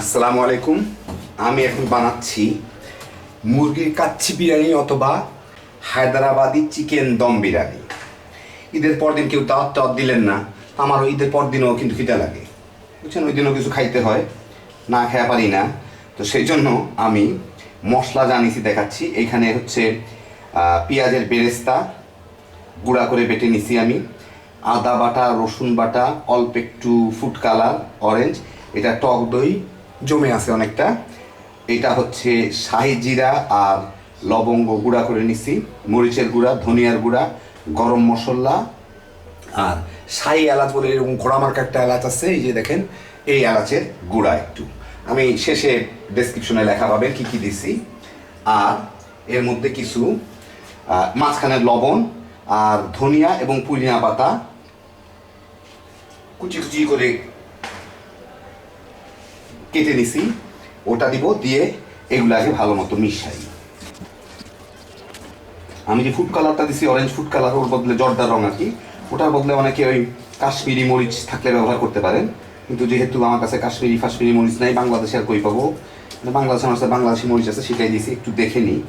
আসসালামু আলাইকুম। আমি এখন বানাচ্ছি মুরগির কাচ্চি বিরিয়ানি অথবা হায়দ্রাবাদি চিকেন দম বিরিয়ানি। ঈদের পর দিন কেউ দাওয়াত টাওয়াত দিলেন না, আমারও ঈদের পর দিনও কিন্তু খিদে লাগে। বুঝছেন, ওই দিনও কিছু খাইতে হয়, না খেয়া পারি না। তো সেই জন্য আমি মশলা জানিয়েছি দেখাচ্ছি। এখানে হচ্ছে পেঁয়াজের বেরেস্তা, গুঁড়া করে বেটে নিছি আমি। আদা বাটা, রসুন বাটা, অল্প একটু ফুড কালার, অরেঞ্জ, এটা টক দই জমে আছে অনেকটা। এটা হচ্ছে শাহি জিরা আর লবঙ্গ গুঁড়া করে নিছি। মরিচের গুঁড়া, ধনিয়ার গুঁড়া, গরম মশলা আর শাহি এলাচ বলে এরকম ঘোড়ামার্কা একটা এলাচ আছে। এই যে দেখেন, এই এলাচের গুঁড়া একটু। আমি শেষে ডেসক্রিপশনে লেখা পাবেন কী কী দিছি। আর এর মধ্যে কিছু মাঝখানে লবণ আর ধনিয়া এবং পুদিনা পাতা। কুচি কুচি করে কেটে নিছি, ওটা দিব, দিয়ে এগুলো আগে ভালো মতো মিশাই। আমি যে ফুড কালারটা দিছি অরেঞ্জ ফুড কালার ওর বদলে জর্দার রং আর কি, ওটার বদলে অনেকে ওই কাশ্মীরি মরিচ থাকলে ব্যবহার করতে পারেন। কিন্তু যেহেতু আমার কাছে কাশ্মীরি ফাশ্মীরি মরিচ নাই, বাংলাদেশে আর কই পাবো? বাংলাদেশে আমার কাছে বাংলাদেশি মরিচ আছে, সেটাই দিয়েছি একটু দেখে নিই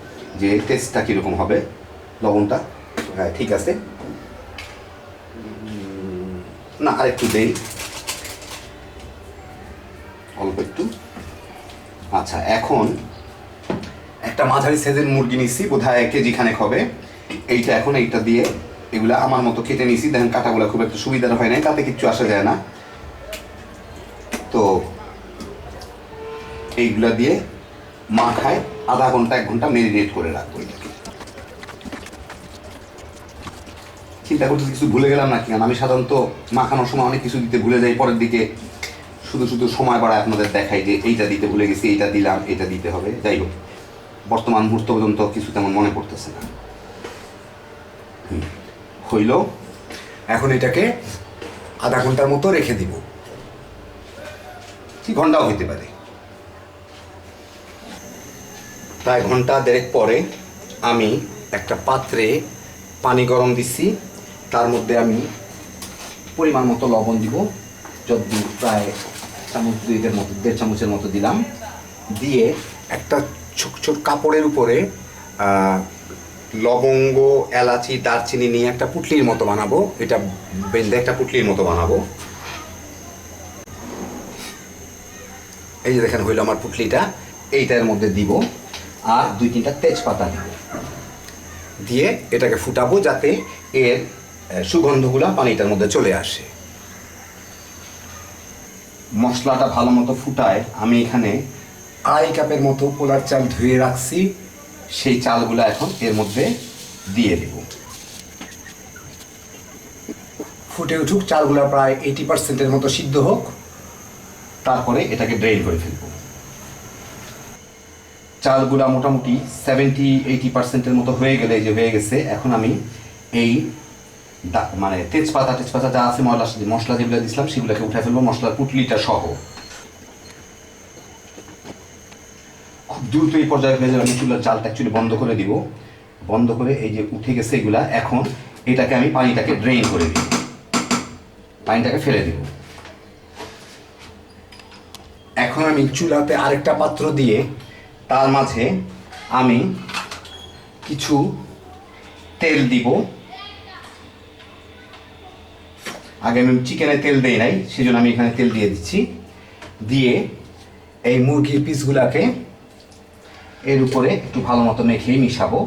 যে টেস্টটা কীরকম হবে। লবণটা হ্যাঁ ঠিক আছে। না আর একটু দেই। অল্প একটু। আচ্ছা এখন একটা মাঝারি সাইজের মুরগি নিছি বোধহয় এক কেজি খানেক হবে। এইটা এখন এইটা দিয়ে এগুলা আমার মতো কেটে নিছি। দেখেন কাটাগুলো খুব একটা সুবিধার হয় নাই, তাতে কিচ্ছু আসা যায় না। তো এইগুলা দিয়ে মাখায় আধা ঘণ্টা, এক ঘণ্টা মেরিনেট করে রাখব চিন্তা করতে কিছু ভুলে গেলাম নাকি? কারণ আমি সাধারণত মাখানোর সময় অনেক কিছু দিতে ভুলে যাই, পরের দিকে শুধু শুধু সময় বাড়ায় আপনাদের দেখাই যে এইটা দিতে ভুলে গেছি, এইটা দিলাম এটা দিতে হবে। যাই হোক, বর্তমান মুহূর্ত পর্যন্ত কিছু তেমন মনে পড়তেছে না। হইল, এখন এটাকে আধা ঘণ্টার মতো রেখে দিব। কি ঘন্টাও হইতে পারে। প্রায় ঘণ্টা দেড়েক পরে আমি একটা পাত্রে পানি গরম দিচ্ছি তার মধ্যে আমি পরিমাণ মতো লবণ দিব, যতদূর প্রায় চামচ দুইকের মতো দেড় চামচের মতো দিলাম। দিয়ে একটা ছোট ছোট কাপড়ের উপরে লবঙ্গ, এলাচি, দারচিনি নিয়ে একটা পুটলির মতো বানাবো। এটা বেঁধে একটা পুটলির মতো বানাবো। এই যে দেখেন হইল আমার পুটলিটা, এইটার মধ্যে দিব। আর দুই তিনটা তেজপাতা দিব। দিয়ে এটাকে ফুটাবো যাতে এর সুগন্ধগুলা পানিটার মধ্যে চলে আসে। মশলাটা ভালো মতো ফুটায়, আমি এখানে আড়াই কাপের মতো পোলার চাল ধুয়ে রাখছি। সেই চালগুলো এখন এর মধ্যে দিয়ে দেব। ফুটে উঠুক, চালগুলো প্রায় এইটি পার্সেন্টের মতো সিদ্ধ হোক। তারপরে এটাকে ড্রেন করে ফেলব। চালগুলা মোটামুটি সেভেন্টি এইটি পার্সেন্টের মতো হয়ে গেলে যে হয়ে গেছে, এখন আমি এই মানে তেজপাতা তেজপাতা যা আছে মশলা মশলা যেগুলো দিছিলাম সেগুলোকে উঠে ফেলব মশলার পুটলিটা সহ। খুব দ্রুত এই পর্যায়ে হয়ে যাবে, আমি চুলার চালটা অ্যাকচুয়ালি বন্ধ করে দিব। বন্ধ করে এই যে উঠে গেছে এগুলা, এখন এটাকে আমি পানিটাকে ড্রেন করে দিব। পানিটাকে ফেলে দিব। এখন আমি চুলাতে আরেকটা পাত্র দিয়ে, তার মাঝে আমি কিছু তেল দিব। আগে আমি চিকেনে তেল দিই নাই, সেজন্য আমি এখানে তেল দিয়ে দিচ্ছি। দিয়ে এই মুরগির পিসগুলাকে এর উপরে একটু ভালো মতো মেখে মিশাবো।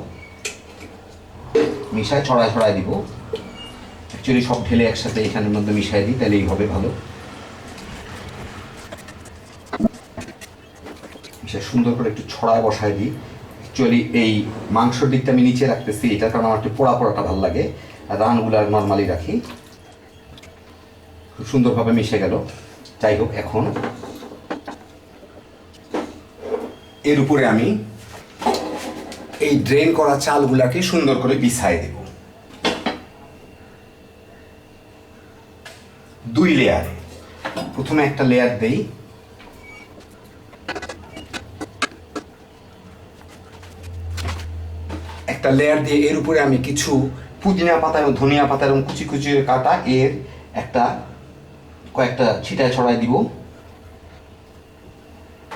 মিশায় ছড়ায় ছড়ায় দিব। অ্যাকচুয়ালি সব ঢেলে একসাথে এখানের মধ্যে মিশাই দিই, তাহলেই হবে ভালো। মিশায় সুন্দর করে একটু ছড়ায় বসায় দিই। অ্যাকচুয়ালি এই মাংসর দিকটা আমি নিচে রাখতেছি এটা, কারণ আমার একটু পোড়া পোড়াটা ভালো লাগে। আর রানগুলো নর্মালি রাখি। খুব সুন্দরভাবে মিশে গেল। যাই হোক, এখন এর উপরে আমি এই ড্রেন করা চালগুলাকে সুন্দর করে বিছাই দেব। দুই লেয়ার প্রথমে একটা লেয়ার দেই। একটা লেয়ার দিয়ে এর উপরে আমি কিছু পুদিনা পাতা এবং ধনিয়া পাতা এবং কুচি কুচি কাটা। এর একটা কয়েকটা ছিটায় ছড়াই দিব।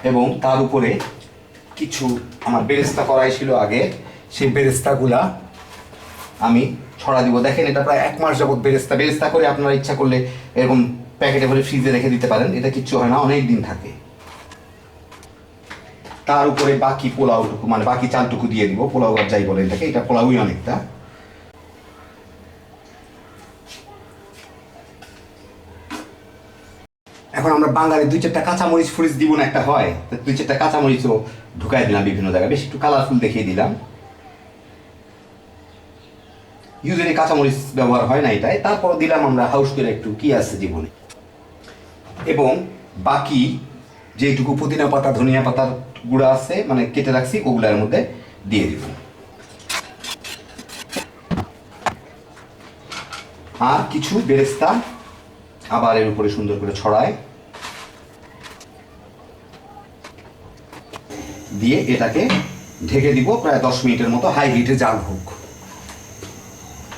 এবং তার উপরে কিছু আমার বেরেস্তা করাই ছিল আগে। সেই বেরেস্তাগুলা আমি ছড়া দিব। দেখেন, এটা প্রায় এক মাস যাবত বেরেস্তা। বেরেস্তা করে আপনারা ইচ্ছা করলে এরকম প্যাকেটে ভরে ফ্রিজে রেখে দিতে পারেন। এটা কিচ্ছু হয় না, অনেক দিন থাকে। তার উপরে বাকি পোলাওটুকু মানে বাকি চালটুকু দিয়ে দিব। পোলাও আর যাই বলে এটাকে, এটা পোলাওই অনেকটা। এখন আমরা বাঙালি দুই চারটা কাঁচামরিচ ফ্রিজ দিব না একটা হয়। দুই চারটা কাঁচামরিচও ঢুকাই দিলাম বিভিন্ন জায়গায়। বেশ একটু কালারফুল দেখিয়ে দিলাম। ইউজুয়ালি কাঁচামরিচ ব্যবহার হয় না এটাই। তারপর দিলাম আমরা হাউস করে একটু কি আছে জীবনে। এবং বাকি যেটুকু পুদিনা পাতা, ধনিয়া পাতার গুঁড়া আছে মানে কেটে রাখছি, ওগুলার মধ্যে দিয়ে দিব। আর কিছু বেরেস্তা আবার এর উপরে সুন্দর করে ছড়ায়। দিয়ে এটাকে ঢেকে দিব প্রায় দশ মিনিটের মতো হাই হিটে জাল হোক।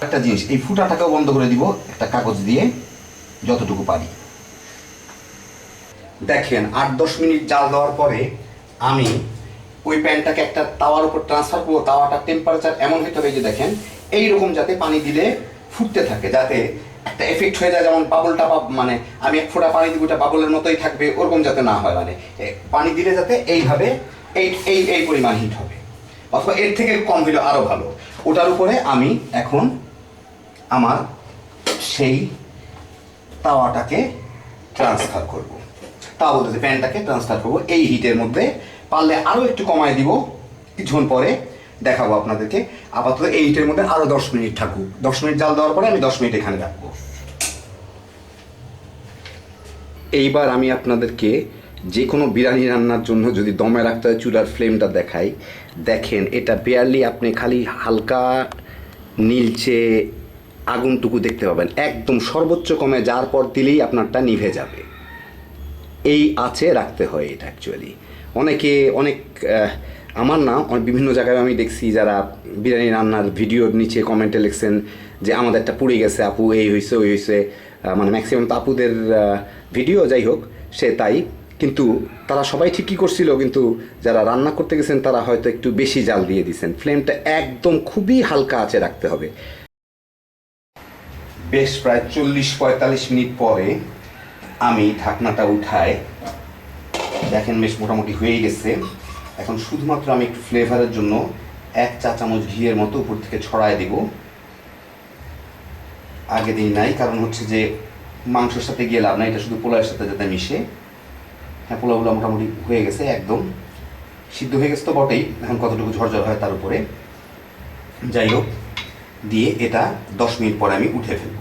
একটা জিনিস, এই ফুটাটাকেও বন্ধ করে দিব একটা কাগজ দিয়ে, যতটুকু পারি। দেখেন, আট দশ মিনিট জাল দেওয়ার পরে আমি ওই প্যানটাকে একটা তাওয়ার উপর ট্রান্সফার করব তাওয়াটার টেম্পারেচার এমন হতে হবে যে দেখেন, এইরকম যাতে পানি দিলে ফুটতে থাকে, যাতে একটা এফেক্ট হয়ে যায় যেমন বাবলটা মানে আমি এক ফোঁটা পানি দিব ওটা বাবলের মতোই থাকবে, ওরকম যাতে না হয় মানে। পানি দিলে যাতে এইভাবে এই এই এই পরিমাণ হিট হবে। অথবা এর থেকে কম হলে আরও ভালো। ওটার উপরে আমি এখন আমার সেই তাওয়াটাকে ট্রান্সফার করব। তাওয়া বলতে প্যানটাকে ট্রান্সফার করব। এই হিটের মধ্যে পারলে আরও একটু কমায় দিব। কিছুক্ষণ পরে দেখাবো আপনাদেরকে। আপাতত এই হিটের মধ্যে আরও দশ মিনিট থাকুক। দশ মিনিট জাল দেওয়ার পরে আমি দশ মিনিট এখানে রাখব। এইবার আমি আপনাদেরকে যে কোনো বিরিয়ানি রান্নার জন্য যদি দমে রাখতে হয়, চুলার ফ্লেমটা দেখাই। দেখেন, এটা বেয়ারলি আপনি খালি হালকা নীলচে আগুনটুকু দেখতে পাবেন। একদম সর্বোচ্চ কমে যার পর দিলেই আপনারটা নিভে যাবে। এই আছে, রাখতে হয় এটা অ্যাকচুয়ালি অনেকে, অনেক আমার না, অনেক বিভিন্ন জায়গায় আমি দেখছি যারা বিরিয়ানি রান্নার ভিডিওর নিচে কমেন্টে লিখছেন যে, আমাদেরটা পুড়ে গেছে, আপু, এই হয়েছে ওই হয়েছে মানে ম্যাক্সিমাম তো আপুদের ভিডিও যাই হোক, সে তাই। কিন্তু তারা সবাই ঠিকই করছিল, কিন্তু যারা রান্না করতে গেছেন, তারা হয়তো একটু বেশি জাল দিয়ে দিয়েছেন ফ্লেমটা একদম খুবই হালকা আছে রাখতে হবে। বেশ প্রায় চল্লিশ পঁয়তাল্লিশ মিনিট পরে আমি ঢাকনাটা উঠায়। দেখেন, বেশ মোটামুটি হয়ে গেছে। এখন শুধুমাত্র আমি একটু ফ্লেভারের জন্য এক চা চামচ ঘিয়ের মতো উপর থেকে ছড়ায় দিব। আগে দিই নাই, কারণ হচ্ছে যে মাংসের সাথে গিয়ে লাভ নাই, এটা শুধু পোলাওয়ের সাথে যাতে মিশে। হ্যাঁ পোলাওগুলো মোটামুটি হয়ে গেছে একদম। সিদ্ধ হয়ে গেছে তো বটেই, এখন কতটুকু ঝরঝর হয় তার উপরে। যাই হোক, দিয়ে এটা দশ মিনিট পরে আমি উঠে ফেলব।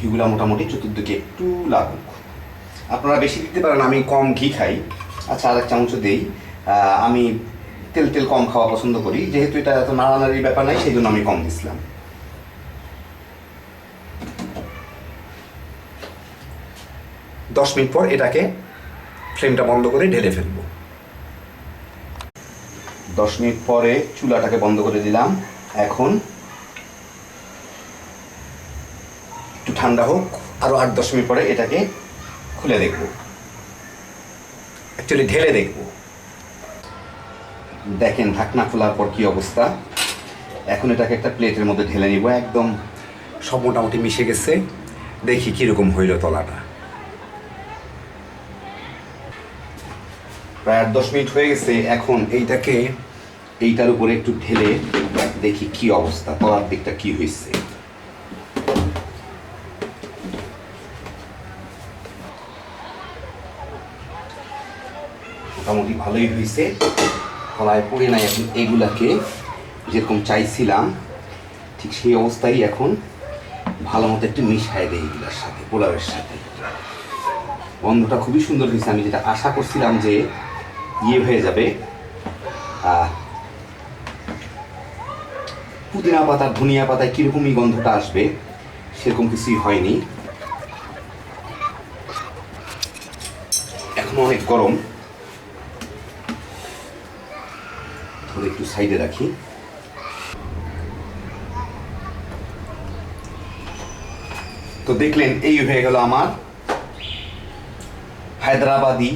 ঘিগুলা মোটামুটি চতুর্দিকে একটু লাগুক। আপনারা বেশি দিতে পারেন, আমি কম ঘি খাই। আচ্ছা আর এক চামচও দিই। আমি তেল তেল কম খাওয়া পছন্দ করি। যেহেতু এটা এত নাড়ানাড়ির ব্যাপার নাই সেই জন্য আমি কম দিছিলাম। দশ মিনিট পর এটাকে ফ্লেমটা বন্ধ করে ঢেলে ফেলব। দশ মিনিট পরে চুলাটাকে বন্ধ করে দিলাম। এখন একটু ঠান্ডা হোক আরও আট দশ মিনিট পরে এটাকে খুলে দেখব। অ্যাকচুয়ালি ঢেলে দেখব। দেখেন, ঢাকনা খোলার পর কি অবস্থা? এখন এটাকে একটা প্লেটের মধ্যে ঢেলে নিব, একদম সব মোটামুটি মিশে গেছে। দেখি কীরকম হইল তলাটা। প্রায় আট, দশ মিনিট হয়ে গেছে, এখন এইটাকে এইটার উপরে একটু ঢেলে দেখি কি অবস্থা, তলার দিকটা কি হয়েছে মোটামুটি ভালোই হয়েছে কলায় পড়ে নাই এখন এগুলাকে যেরকম চাইছিলাম, ঠিক সেই অবস্থায় এখন ভালো মতো একটু মিশাই দেয় এগুলোর সাথে, পোলাওয়ের সাথে। গন্ধটা খুবই সুন্দর হয়েছে, আমি যেটা আশা করছিলাম যে ইয়ে হয়ে যাবে পুদিনা পাতা, ধনিয়া পাতায় কীরকমই গন্ধটা আসবে, সেরকম কিছুই হয়নি। এখনও অনেক গরম। একটু সাইডে রাখি। তো দেখলেন, এই হয়ে গেল আমার হায়দ্রাবাদি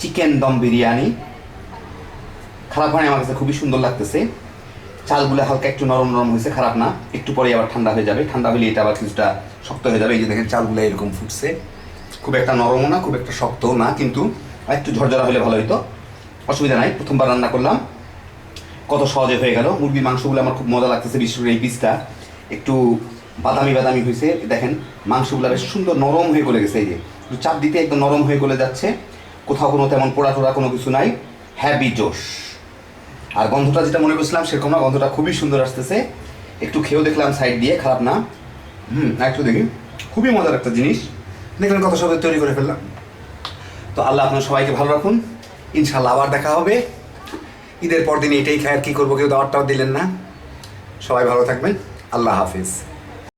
চিকেন দম বিরিয়ানি। খারাপ হয় আমার কাছে খুবই সুন্দর লাগতেছে। চালগুলো হালকা একটু নরম নরম হয়েছে, খারাপ না। একটু পরে আবার ঠান্ডা হয়ে যাবে। ঠান্ডা হলে এটা আবার কিছুটা শক্ত হয়ে যাবে। এই যে দেখেন, চালগুলো এরকম ফুটছে। খুব একটা নরমও না, খুব একটা শক্তও না, কিন্তু একটু ঝরঝরা হলে ভালো হতো অসুবিধা নাই, প্রথমবার রান্না করলাম। কত সহজে হয়ে গেল। মুরগির মাংসগুলো আমার খুব মজা লাগতেছে, বিশেষ করে এই পিসটা একটু বাদামি বাদামি হয়েছে। দেখেন, মাংসগুলো বেশ সুন্দর নরম হয়ে গলে গেছে এই যে। একটু চাপ দিতে একদম নরম হয়ে গলে যাচ্ছে। কোথাও কোনো তেমন পোড়া টোড়া কোনো কিছু নাই। হ্যাভি জোশ। আর গন্ধটা যেটা মনে করছিলাম, সেরকম না, গন্ধটা খুবই সুন্দর আসতেছে। একটু খেয়েও দেখলাম সাইড দিয়ে, খারাপ না। হুম একটু দেখি। খুবই মজার একটা জিনিস। দেখলেন কত সবাই তৈরি করে ফেললাম। তো আল্লাহ আপনার সবাইকে ভালো রাখুন। ইনশাল্লাহ আবার দেখা হবে। ঈদের পর দিন এটাই খায় আর কি করব? কেউ দাওয়াতটাও দিলেন না। সবাই ভালো থাকবেন। আল্লাহ হাফিজ।